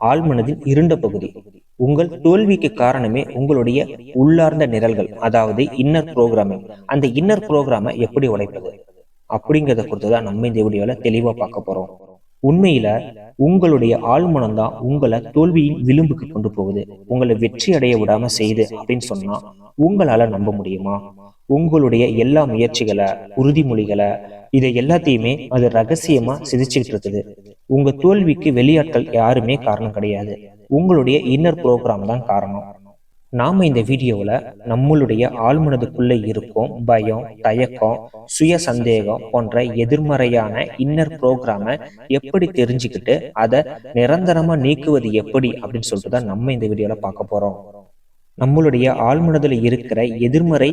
ஆழ்மனதின் இருண்ட பகுதி. உங்கள் தோல்விக்கு காரணமே உங்களுடைய உள்ளார்ந்த நிரல்கள் அதாவது இன்னர் ப்ரோக்ராமிங் அந்த இன்னர் ப்ரோக்ராமை எப்படி உடைப்பது? அப்படிங்கிறத பொறுத்து தான் நம்ம இந்த வீடியோவில் தெளிவா பார்க்க போறோம். உண்மையில உங்களுடைய ஆழ்மனம் தான் உங்களை தோல்வியின் விளிம்புக்கு கொண்டு போகுது. உங்களை வெற்றி அடைய விடாம செய்யுது அப்படின்னு சொன்னா உங்களால நம்ப முடியுமா? உங்களுடைய எல்லா முயற்சிகளை உறுதிமொழிகளை இதை எல்லாத்தையுமே அது ரகசியமா சிதிச்சுக்கிட்டு இருக்குது. உங்க தோல்விக்கு வெளியாட்கள் யாருமே காரணம் கிடையாது. உங்களுடைய இன்னர் ப்ரோக்ராம் தான் காரணம். நாம இந்த வீடியோவில் நம்மளுடைய ஆழ்மனதுக்குள்ளே இருக்கும் பயம் தயக்கம் சுய சந்தேகம் போன்ற எதிர்மறையான இன்னர் ப்ரோக்ராமை எப்படி தெரிஞ்சுக்கிட்டு அதை நிரந்தரமா நீக்குவது எப்படி அப்படின்னு சொல்லிட்டு தான் நம்ம இந்த வீடியோவில் பார்க்க போறோம். நம்மளுடைய ஆழ்மனதில் இருக்கிற எதிர்மறை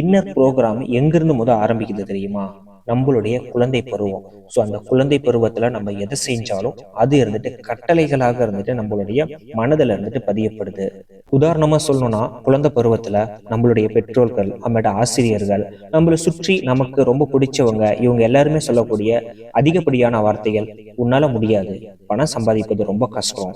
இன்னர் ப்ரோக்ராம் எங்கிருந்து முத ஆரம்பிக்குது தெரியுமா? நம்மளுடைய குழந்தை பருவம். ஸோ அந்த குழந்தை பருவத்துல நம்ம எதை செஞ்சாலும் அது இருந்துட்டு கட்டளைகளாக இருந்துட்டு நம்மளுடைய மனதில் இருந்துட்டு பதியப்படுது. உதாரணமா சொல்லணும்னா குழந்தை பருவத்துல நம்மளுடைய பெற்றோர்கள் நம்மளோட ஆசிரியர்கள் நம்மளை சுற்றி நமக்கு ரொம்ப பிடிச்சவங்க இவங்க எல்லாருமே சொல்லக்கூடிய அதிகப்படியான வார்த்தைகள் உன்னால முடியாது. பணம் சம்பாதிப்பது ரொம்ப கஷ்டம்.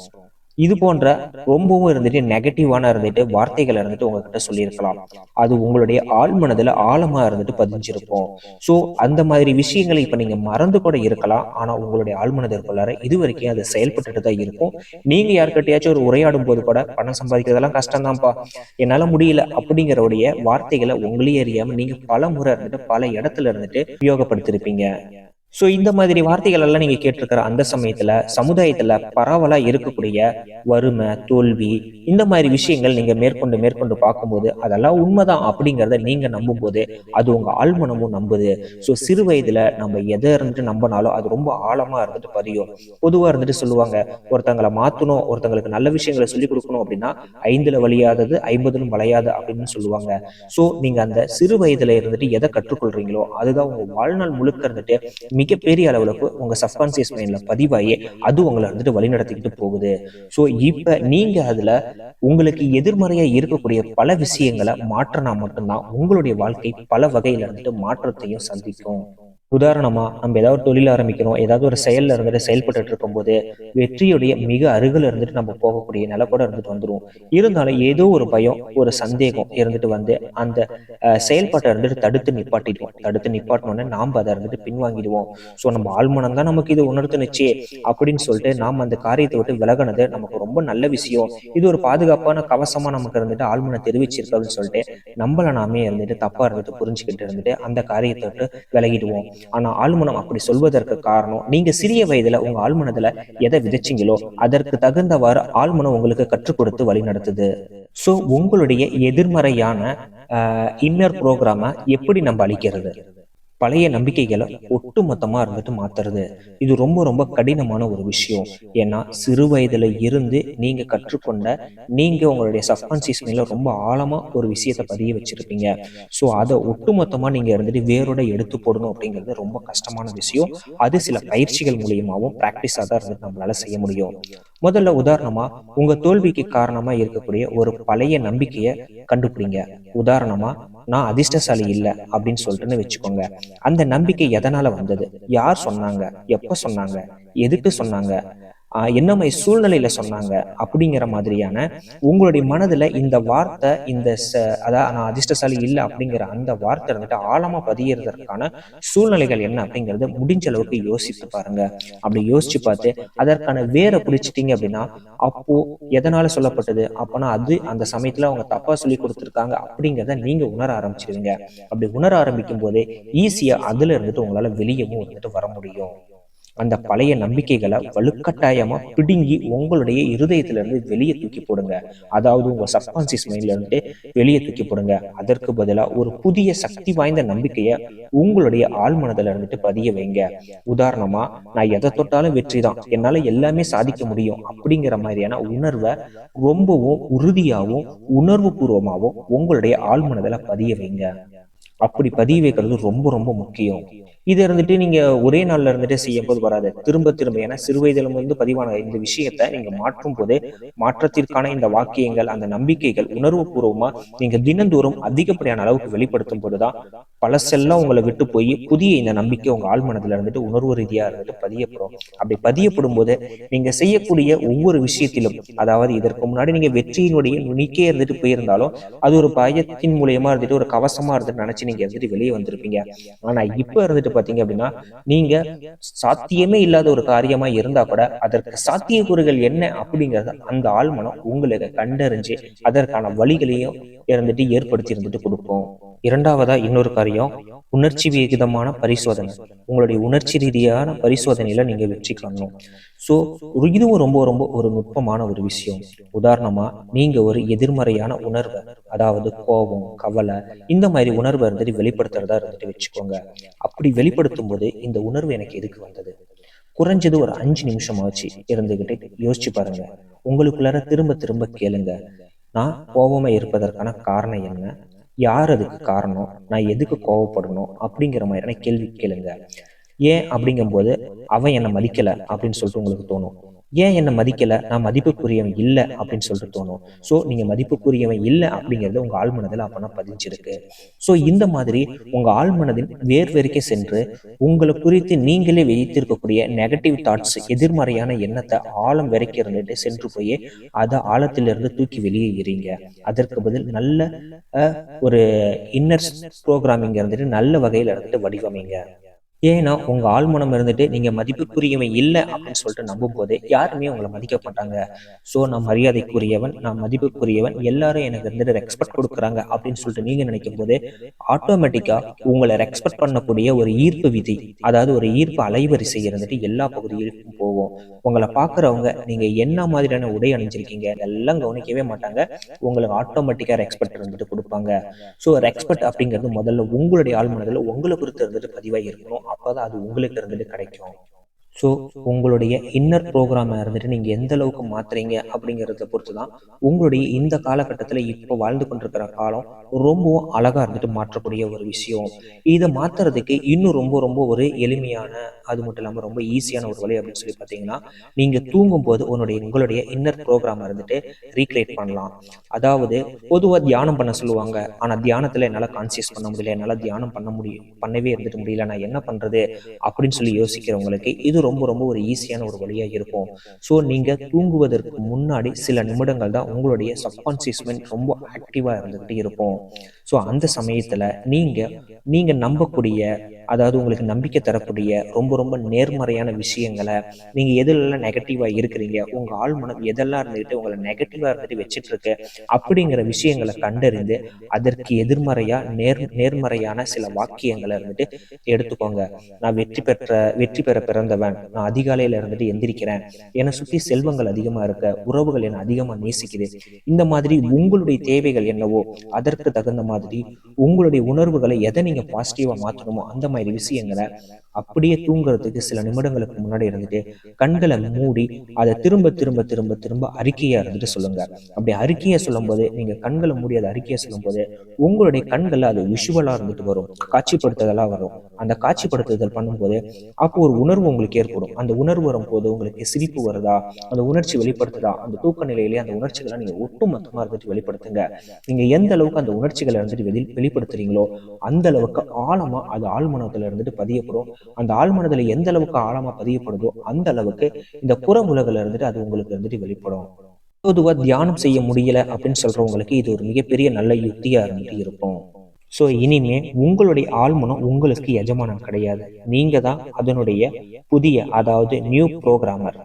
இது போன்ற ரொம்பவும் இருந்துட்டு நெகட்டிவான இருந்துட்டு வார்த்தைகள் இருந்துட்டு உங்ககிட்ட சொல்லியிருக்கலாம். அது உங்களுடைய ஆள் மனதுல ஆழமா இருந்துட்டு பதிஞ்சிருக்கும். ஸோ அந்த மாதிரி விஷயங்களை இப்ப நீங்க மறந்து கூட இருக்கலாம். ஆனா உங்களுடைய ஆள் மனதிற்குள்ளார இது வரைக்கும் அது செயல்பட்டுட்டு தான் இருக்கும். நீங்க யாருக்கிட்டையாச்சும் ஒரு உரையாடும் போது கூட பணம் சம்பாதிக்கிறதெல்லாம் கஷ்டம் தான்ப்பா என்னால முடியல அப்படிங்கிறவுடைய வார்த்தைகளை உங்களையே அறியாம நீங்க பல முறை இருந்துட்டு பல இடத்துல இருந்துட்டு உபயோகப்படுத்திருப்பீங்க. ஸோ இந்த மாதிரி வார்த்தைகள் எல்லாம் நீங்க கேட்டிருக்கிற அந்த சமயத்துல சமுதாயத்துல பரவலா இருக்கக்கூடிய வறுமை தோல்வி இந்த மாதிரி விஷயங்கள் நீங்க மேற்கொண்டு மேற்கொண்டு பார்க்கும்போது அதெல்லாம் உண்மைதான் அப்படிங்கிறத நீங்க நம்பும் போது அது உங்க ஆழ்மனமும் நம்புது. ஸோ சிறு வயதுல நம்ம எதை இருந்துட்டு நம்பினாலும் அது ரொம்ப ஆழமா இருந்துட்டு பதியும். பொதுவா இருந்துட்டு சொல்லுவாங்க ஒருத்தங்களை மாத்தணும் ஒருத்தங்களுக்கு நல்ல விஷயங்களை சொல்லி கொடுக்கணும் அப்படின்னா ஐந்துல வழியாதது ஐம்பதுலும் வளையாது அப்படின்னு சொல்லுவாங்க. ஸோ நீங்க அந்த சிறு வயதுல இருந்துட்டு எதை கற்றுக்கொள்றீங்களோ அதுதான் உங்க வாழ்நாள் முழுக்க இருந்துட்டு மிகப்பெரிய அளவில் உங்க சப்கான்சியஸ் மைண்டில் பதிவாகி அது உங்களை வந்துட்டு வழிநடத்திக்கிட்டு போகுது. ஸோ இப்ப நீங்க அதுல உங்களுக்கு எதிர்மறையா இருக்கக்கூடிய பல விஷயங்களை மாற்றினா மட்டும்தான் உங்களுடைய வாழ்க்கை பல வகையில இருந்துட்டு மாற்றத்தையும் சந்திக்கும். உதாரணமாக நம்ம ஏதாவது ஒரு தொழில் ஆரம்பிக்கிறோம் ஏதாவது ஒரு செயல்ல இருந்துட்டு செயல்பட்டு இருக்கும்போது வெற்றியுடைய மிக அருகில் இருந்துட்டு நம்ம போகக்கூடிய நிலை கூட இருந்துட்டு வந்துடும் இருந்தாலும் ஏதோ ஒரு பயம் ஒரு சந்தேகம் இருந்துட்டு வந்து அந்த செயல்பாட்டை இருந்துட்டு தடுத்து நிப்பாட்டிடுவோம். தடுத்து நிப்பாட்டினோடனே நாம் அதை இருந்துட்டு பின்வாங்கிடுவோம். ஸோ நம்ம ஆழ்மனம் தான் நமக்கு இது உணர்த்துனுச்சு அப்படின்னு சொல்லிட்டு நாம் அந்த காரியத்தை விட்டு விலகினது நமக்கு ரொம்ப நல்ல விஷயம். இது ஒரு பாதுகாப்பான கவசமாக நமக்கு இருந்துட்டு ஆழ்மனை தெரிவிச்சிருக்கு அப்படின்னு சொல்லிட்டு நம்மளை நாமே இருந்துட்டு தப்பாக இருந்துட்டு புரிஞ்சுக்கிட்டு இருந்துட்டு அந்த காரியத்தை விட்டு விலகிடுவோம். ஆனா ஆழ்மனம் அப்படி சொல்வதற்கு காரணம் நீங்க சிறிய வயதுல உங்க ஆழ்மனதுல எதை விதைச்சிங்களோ அதற்கு தகுந்தவாறு ஆழ்மனம் உங்களுக்கு கற்றுக் கொடுத்து வழி நடத்துது. சோ உங்களுடைய எதிர்மறையான இன்னர் ப்ரோக்ராம எப்படி நம்ம அழிக்கிறது? பழைய நம்பிக்கைகளை ஒட்டுமொத்தமாக இருந்துட்டு மாத்துறது. இது ரொம்ப ரொம்ப கடினமான ஒரு விஷயம். ஏன்னா சிறு வயதில் இருந்து நீங்கள் கற்றுக்கொண்ட நீங்கள் உங்களுடைய சப்கான்சியஸ் மேலே ரொம்ப ஆழமாக ஒரு விஷயத்த பதிய வச்சுருப்பீங்க. ஸோ அதை ஒட்டு நீங்கள் நீங்க இருந்துட்டு வேரோட எடுத்து போடணும் அப்படிங்கிறது ரொம்ப கஷ்டமான விஷயம். அது சில பயிற்சிகள் மூலியமாகவும் ப்ராக்டிஸாக தான் இருந்துட்டு நம்மளால செய்ய முடியும். முதல்ல உதாரணமா உங்க தோல்விக்கு காரணமா இருக்கக்கூடிய ஒரு பழைய நம்பிக்கையை கண்டுபிடிங்க. உதாரணமா நான் அதிர்ஷ்டசாலி இல்லை அப்படின்னு சொல்லிட்டுன்னு வச்சுக்கோங்க. அந்த நம்பிக்கை எதனால வந்தது? யார் சொன்னாங்க? எப்ப சொன்னாங்க? எதுக்கு சொன்னாங்க? என்ன மாதிரி சூழ்நிலையில சொன்னாங்க அப்படிங்கிற மாதிரியான உங்களுடைய மனதுல இந்த வார்த்தை இந்த அதான் நான் அதிர்ஷ்டசாலி இல்லை அப்படிங்கிற அந்த வார்த்தை இருந்துட்டு ஆழமா பதியறதற்கான சூழ்நிலைகள் என்ன அப்படிங்கறத முடிஞ்ச அளவுக்கு யோசித்து பாருங்க. அப்படி யோசிச்சு பார்த்து அதற்கான வேற பிடிச்சிட்டீங்க அப்படின்னா அப்போ எதனால சொல்லப்பட்டது? அப்பனா அது அந்த சமயத்துல அவங்க தப்பா சொல்லி கொடுத்துருக்காங்க அப்படிங்கிறத நீங்க உணர ஆரம்பிச்சிருவீங்க. அப்படி உணர ஆரம்பிக்கும் போதே ஈஸியா அதுல இருந்துட்டு உங்களால வெளியவும் வந்துட்டு வர முடியும். அந்த பழைய நம்பிக்கைகளை வலுக்கட்டாயமா பிடுங்கி உங்களுடைய இருதயத்துல இருந்து வெளியே தூக்கி போடுங்க. அதாவது உங்க சப்கான்சியஸ் மைண்ட்ல இருந்து வெளியே தூக்கி போடுங்க. அதற்கு பதிலா ஒரு புதிய சக்தி வாய்ந்த நம்பிக்கைய உங்களுடைய ஆழ்மனதுல இருந்துட்டு பதிய வைங்க. உதாரணமா நான் எதை தொட்டாலும் வெற்றி தான். என்னால எல்லாமே சாதிக்க முடியும் அப்படிங்கிற மாதிரியான உணர்வை ரொம்பவும் உறுதியாகவும் உணர்வு பூர்வமாகவும் உங்களுடைய ஆழ்மனதுல பதிய வைங்க. அப்படி பதிய வைக்கிறது ரொம்ப ரொம்ப முக்கியம். இது இருந்துட்டு நீங்க ஒரே நாள்ல இருந்துட்டு செய்யும் போது வராது. திரும்ப திரும்ப. ஏன்னா சிறுவயதிலும் இருந்து பதிவான இந்த விஷயத்த நீங்க மாற்றும் போது மாற்றத்திற்கான இந்த வாக்கியங்கள் அந்த நம்பிக்கைகள் உணர்வு பூர்வமா நீங்க தினந்தோறும் அதிகப்படியான அளவுக்கு வெளிப்படுத்தும் போதுதான் பழசெல்லாம் உங்களை விட்டு போய் புதிய இந்த நம்பிக்கை உங்க ஆழ்மனதுல இருந்துட்டு உணர்வு ரீதியா இருந்துட்டு பதியப்படும். அப்படி பதியப்படும் போது நீங்க செய்யக்கூடிய ஒவ்வொரு விஷயத்திலும் அதாவது இதற்கு முன்னாடி நீங்க வெற்றியினுடைய நுனிக்கே இருந்துட்டு போயிருந்தாலும் அது ஒரு பயத்தின் மூலியமா இருந்துட்டு ஒரு கவசமா இருந்துட்டு நினைச்சு நீங்க இருந்துட்டு வெளியே வந்திருப்பீங்க. ஆனா இப்ப இருந்துட்டு பாத்தீங்க அப்படின்னா நீங்க சாத்தியமே இல்லாத ஒரு காரியமா இருந்தா கூட அதற்கு சாத்தியக்கூறுகள் என்ன அப்படிங்கறத அந்த ஆழ்மனம் உங்களுக்கு கண்டறிஞ்சு அதற்கான வழிகளையும் இருந்துட்டு ஏற்படுத்தி இருந்துட்டு கொடுப்போம் இரண்டாவதா இன்னொரு காரியம் உணர்ச்சி விகிதமான பரிசோதனை. உங்களுடைய உணர்ச்சி ரீதியான பரிசோதனையில நீங்க வெற்றி காணணும். ஸோ இதுவும் ரொம்ப ரொம்ப ஒரு நுட்பமான ஒரு விஷயம். உதாரணமா நீங்க ஒரு எதிர்மறையான உணர்வை அதாவது கோபம் கவலை இந்த மாதிரி உணர்வை இருந்துட்டு வெளிப்படுத்துறதா இருந்துட்டு வச்சுக்கோங்க. அப்படி வெளிப்படுத்தும் போது இந்த உணர்வு எனக்கு எதுக்கு வந்தது? குறைஞ்சது ஒரு அஞ்சு நிமிஷம் ஆச்சு இருந்துகிட்டு யோசிச்சு பாருங்க. உங்களுக்குள்ளார திரும்ப திரும்ப கேளுங்க. நான் கோபமா இருப்பதற்கான காரணம் என்ன? யார் அதுக்கு காரணம்? நான் எதுக்கு கோவப்படணும்? அப்படிங்கிற மாதிரியான கேள்வி கேளுங்க. ஏன் அப்படிங்கும்போது அவன் என்னை மதிக்கல அப்படின்னு சொல்லிட்டு உங்களுக்கு தோணும். ஏன் என்னை மதிக்கல? நான் மதிப்புக்குரியவன் இல்லை அப்படின்னு சொல்லிட்டு தோணும். ஸோ நீங்க மதிப்புக்குரியவன் இல்லை அப்படிங்கிறது உங்க ஆழ்மனதில் அப்பனா பதிஞ்சிருக்கு. ஸோ இந்த மாதிரி உங்க ஆழ்மனதின் வேர் சென்று உங்களை குறித்து நீங்களே வைத்திருக்கக்கூடிய நெகட்டிவ் தாட்ஸ் எதிர்மறையான எண்ணத்தை ஆழம் வரைக்கும் இருந்துட்டு சென்று போய் அதை ஆழத்திலிருந்து தூக்கி வெளியே எறீங்க. அதற்கு பதில் நல்ல ஒரு இன்னர் ப்ரோக்ராமிங் இருந்துட்டு நல்ல வகையில் இருந்துட்டு வடிவமைங்க. ஏன்னா உங்க ஆழ்மனம் இருந்துட்டு நீங்க மதிப்புக்குரியவன் இல்லை அப்படின்னு சொல்லிட்டு நம்பும் போதே யாருமே உங்களை மதிக்க மாட்டாங்க. ஸோ நான் மரியாதைக்குரியவன் நான் மதிப்புக்குரியவன் எல்லாரும் எனக்கு இருந்துட்டு ரெஸ்பெக்ட் கொடுக்குறாங்க அப்படின்னு சொல்லிட்டு நீங்க நினைக்கும் போது ஆட்டோமேட்டிக்கா உங்களை ரெஸ்பெக்ட் பண்ணக்கூடிய ஒரு ஈர்ப்பு விதி அதாவது ஒரு ஈர்ப்பு அலைவரிசை இருந்துட்டு எல்லா பகுதிகளுக்கும் போவோம் உங்களை பாக்குறவங்க நீங்க என்ன மாதிரியான உடை அணிஞ்சிருக்கீங்க எல்லாம் கவனிக்கவே மாட்டாங்க. உங்களுக்கு ஆட்டோமேட்டிக்கா ரெஸ்பெக்ட் இருந்துட்டு கொடுப்பாங்க. ஸோ ரெஸ்பெக்ட் அப்படிங்கிறது முதல்ல உங்களுடைய ஆழ்மனதில் உங்களை குறித்து இருந்துட்டு பதிவாக இருக்கணும். அப்போதான் அது உங்களுக்கு இருந்துட்டு கிடைக்கும். ஸோ உங்களுடைய இன்னர் ப்ரோக்ராமை இருந்துட்டு நீங்கள் எந்த அளவுக்கு மாத்துறீங்க அப்படிங்கிறத பொறுத்து தான் உங்களுடைய இந்த காலகட்டத்தில் இப்போ வாழ்ந்து கொண்டிருக்கிற காலம் ரொம்பவும் அழகாக இருந்துட்டு மாற்றக்கூடிய ஒரு விஷயம். இதை மாற்றுறதுக்கு இன்னும் ரொம்ப ரொம்ப ஒரு எளிமையான அது மட்டும் இல்லாமல் ரொம்ப ஈஸியான ஒரு வழி அப்படின்னு சொல்லி பார்த்தீங்கன்னா நீங்கள் தூங்கும் போது உன்னுடைய உங்களுடைய இன்னர் ப்ரோக்ராமை இருந்துட்டு ரீக்ரியேட் பண்ணலாம். அதாவது பொதுவாக தியானம் பண்ண சொல்லுவாங்க. ஆனால் தியானத்தில் என்னால் கான்சியஸ் பண்ண முடியல என்னால் தியானம் பண்ண முடியும் பண்ணவே இருந்துட்டு முடியல நான் என்ன பண்ணுறது அப்படின்னு சொல்லி யோசிக்கிறவங்களுக்கு இது ரொம்ப ரொம்ப ஒரு ஈஸியான ஒரு வழியாக இருக்கும். ஸோ நீங்கள் தூங்குவதற்கு முன்னாடி சில நிமிடங்கள் தான் உங்களுடைய சப்கான்சியஸ் மைண்ட் ரொம்ப ஆக்டிவாக இருந்துகிட்டு இருக்கும். ஸோ அந்த சமயத்தில் நீங்கள் நீங்கள் நம்பக்கூடிய அதாவது உங்களுக்கு நம்பிக்கை தரக்கூடிய ரொம்ப ரொம்ப நேர்மறையான விஷயங்களை நீங்கள் எதுலெல்லாம் நெகட்டிவாக இருக்கிறீங்க உங்கள் ஆழ்மனம் எதெல்லாம் இருந்துகிட்டு உங்களை நெகட்டிவாக இருந்துட்டு வச்சுட்டு இருக்கு அப்படிங்கிற விஷயங்களை கண்டறிந்து அதற்கு எதிர்மறையாக நேர் நேர்மறையான சில வாக்கியங்களை இருந்துட்டு எடுத்துக்கோங்க. நான் வெற்றி பெற்ற வெற்றி பெற பிறந்தவன். நான் அதிகாலையில இருந்துட்டு எந்திரிக்கிறேன். என்னை சுற்றி செல்வங்கள் அதிகமா இருக்க உறவுகள் என்னை அதிகமா நேசிக்குது. இந்த மாதிரி உங்களுடைய தேவைகள் என்னவோ அதற்கு தகுந்த மாதிரி உங்களுடைய உணர்வுகளை எதை நீங்க பாசிட்டிவா மாற்றணுமோ அந்த மாதிரி விஷயங்களை அப்படியே தூங்குறதுக்கு சில நிமிடங்களுக்கு முன்னாடி இருந்துட்டு கண்களை மூடி அதை திரும்ப திரும்ப திரும்ப திரும்ப அறிக்கையா இருந்துட்டு சொல்லுங்க. அப்படி அறிக்கையை சொல்லும் போது நீங்க கண்களை மூடி அதை அறிக்கையை சொல்லும் போது உங்களுடைய கண்கள்ல அது விஷுவலா இருந்துட்டு வரும் காட்சிப்படுத்துதலா வரும். அந்த காட்சிப்படுத்துதல் பண்ணும்போது அப்போ ஒரு உணர்வு உங்களுக்கு ஏற்படும். அந்த உணர்வு வரும்போது உங்களுக்கு சிரிப்பு வருதா? அந்த உணர்ச்சி வெளிப்படுத்துதா? அந்த தூக்க நிலையிலே அந்த உணர்ச்சிகளை நீங்க ஒட்டுமொத்தமா இருந்துட்டு வெளிப்படுத்துங்க. நீங்க எந்த அளவுக்கு அந்த உணர்ச்சிகளை இருந்துட்டு வெளி வெளிப்படுத்துறீங்களோ அந்த அளவுக்கு ஆழமா அது ஆழ்மனத்துல இருந்துட்டு பதியப்படும். அந்த ஆழ்மனதுல எந்த அளவுக்கு ஆழமா பதியப்படுதோ அந்த அளவுக்கு இந்த புற உலகில இருந்துட்டு அது உங்களுக்கு இருந்துட்டு வெளிப்படும். பொதுவா தியானம் செய்ய முடியல அப்படின்னு சொல்றவங்களுக்கு இது ஒரு மிகப்பெரிய நல்ல யுக்தியா இருந்துட்டு இருக்கும். ஸோ இனிமே உங்களுடைய ஆழ்மனம் உங்களுக்கு எஜமானம் கிடையாது. நீங்க தான் அதனுடைய புதிய அதாவது நியூ ப்ரோக்ராமர்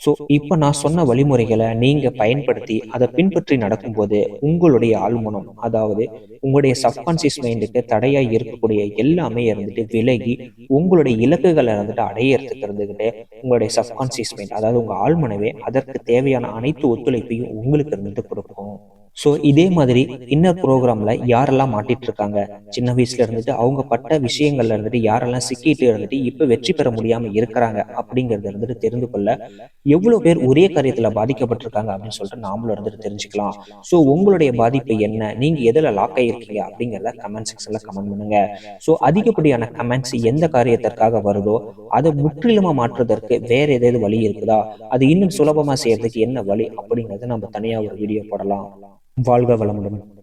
ஸோ இப்போ நான் சொன்ன வழிமுறைகளை நீங்க பயன்படுத்தி அதை பின்பற்றி நடக்கும்போது உங்களுடைய ஆழ்மனம் அதாவது உங்களுடைய சப்கான்சியஸ் மைண்டுக்கு தடையா இருக்கக்கூடிய எல்லாமே இருந்துட்டு விலகி உங்களுடைய இலக்குகளை இருந்துட்டு அடையறதுக்கு இருந்துகிட்டு உங்களுடைய சப்கான்சியஸ் மைண்ட் அதாவது உங்க ஆழ்மனவே அதற்கு தேவையான அனைத்து ஒத்துழைப்பையும் உங்களுக்கு இருந்துட்டு கொடுக்கும். ஸோ இதே மாதிரி இன்னர் ப்ரோக்ராம்ல யாரெல்லாம் மாட்டிட்டு இருக்காங்க சின்ன வயசுல இருந்துட்டு அவங்க பட்ட விஷயங்கள்ல இருந்துட்டு யாரெல்லாம் சிக்கிட்டு இருந்துட்டு இப்போ வெற்றி பெற முடியாம இருக்கிறாங்க அப்படிங்கறத இருந்துட்டு தெரிந்து கொள்ள எவ்வளவு பேர் ஒரே காரியத்துல பாதிக்கப்பட்டிருக்காங்க அப்படின்னு சொல்லிட்டு நாமளும் இருந்துட்டு தெரிஞ்சுக்கலாம். ஸோ உங்களுடைய பாதிப்பு என்ன? நீங்க எதுல லாக் ஆகிருக்கீங்க அப்படிங்கிறத கமெண்ட் செக்ஷன்ல கமெண்ட் பண்ணுங்க. ஸோ அதிகப்படியான கமெண்ட்ஸ் எந்த காரியத்திற்காக வருதோ அதை முற்றிலுமா மாற்றுவதற்கு வேற ஏதாவது வழி இருக்குதா? அது இன்னும் சுலபமா செய்யறதுக்கு என்ன வழி அப்படிங்கறத நம்ம தனியா ஒரு வீடியோ போடலாம். வாழ்க வளமுடன்.